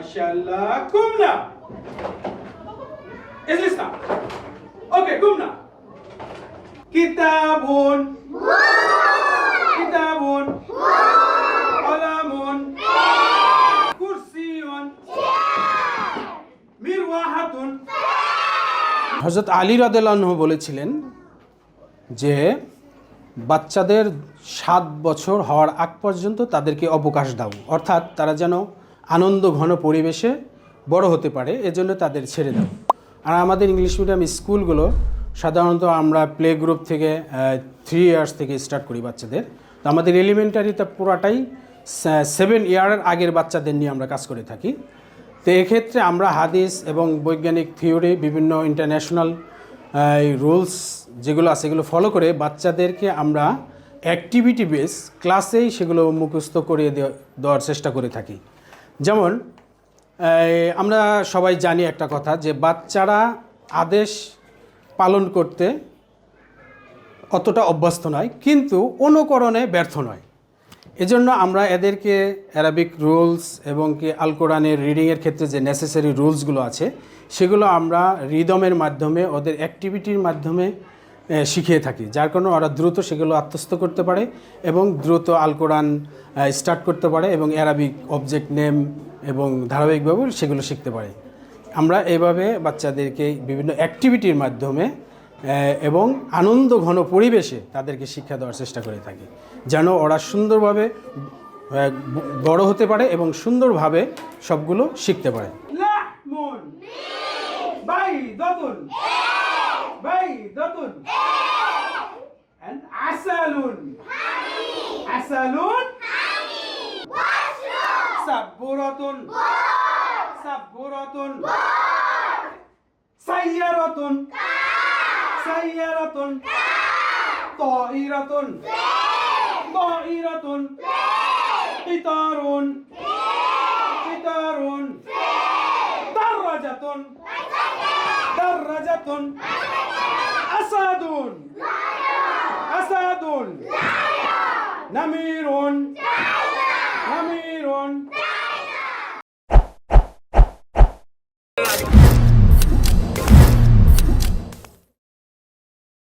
mashallah. Kumna. Is this now? Okay, kumna. Kitabun. Kitabun. Qalamun. Kursiyun. Mirwahatun. হজরত আলী রাদেলাহ বলেছিলেন যে বাচ্চাদের সাত বছর হওয়ার আগ পর্যন্ত তাদেরকে অবকাশ দাও। অর্থাৎ তারা যেন আনন্দ ঘন পরিবেশে বড় হতে পারে, এজন্য তাদের ছেড়ে দাও। আর আমাদের ইংলিশ মিডিয়াম স্কুলগুলো সাধারণত আমরা প্লে গ্রুপ থেকে থ্রি ইয়ার্স থেকে স্টার্ট করি বাচ্চাদের। তো আমাদের এলিমেন্টারিতে পুরাটাই সেভেন ইয়ারের আগের বাচ্চাদের নিয়ে আমরা কাজ করে থাকি। তো এক্ষেত্রে আমরা হাদিস এবং বৈজ্ঞানিক থিওরি বিভিন্ন ইন্টারন্যাশনাল রুলস যেগুলো আছে সেগুলো ফলো করে বাচ্চাদেরকে আমরা অ্যাক্টিভিটি বেস ক্লাসেই সেগুলো মুখস্থ করিয়ে দেওয়া- দেওয়ার চেষ্টা করে থাকি। যেমন আমরা সবাই জানি একটা কথা যে বাচ্চারা আদেশ পালন করতে অতটা অভ্যস্ত নয়, কিন্তু অনুকরণে ব্যর্থ নয়। এজন্য আমরা এদেরকে অ্যারাবিক রুলস এবং কি আল কোরআনের রিডিংয়ের ক্ষেত্রে যে নেসেসারি রুলসগুলো আছে, সেগুলো আমরা রিদমের মাধ্যমে, ওদের অ্যাক্টিভিটির মাধ্যমে শিখিয়ে থাকি। যার কারণে ওরা দ্রুত সেগুলো আত্মস্থ করতে পারে এবং দ্রুত আল কোরআন স্টার্ট করতে পারে এবং অ্যারাবিক অবজেক্ট নেম এবং ধারাবাহিকভাবে সেগুলো শিখতে পারে। আমরা এভাবে বাচ্চাদেরকে বিভিন্ন অ্যাক্টিভিটির মাধ্যমে এবং আনন্দ ঘন পরিবেশে তাদেরকে শিক্ষা দেওয়ার চেষ্টা করে থাকি। যেন ওরা সুন্দরভাবে বড় হতে পারে এবং সুন্দরভাবে সবগুলো শিখতে পারে। বাইদাতুন বাইদাতুন সাইয়ারাতুন তাইরাতুন। তাইরাতুন। কিতারুন কিতারুন দারাজাতুন দারাজাতুন আসাদুন। আসাদুন। নামিরুন।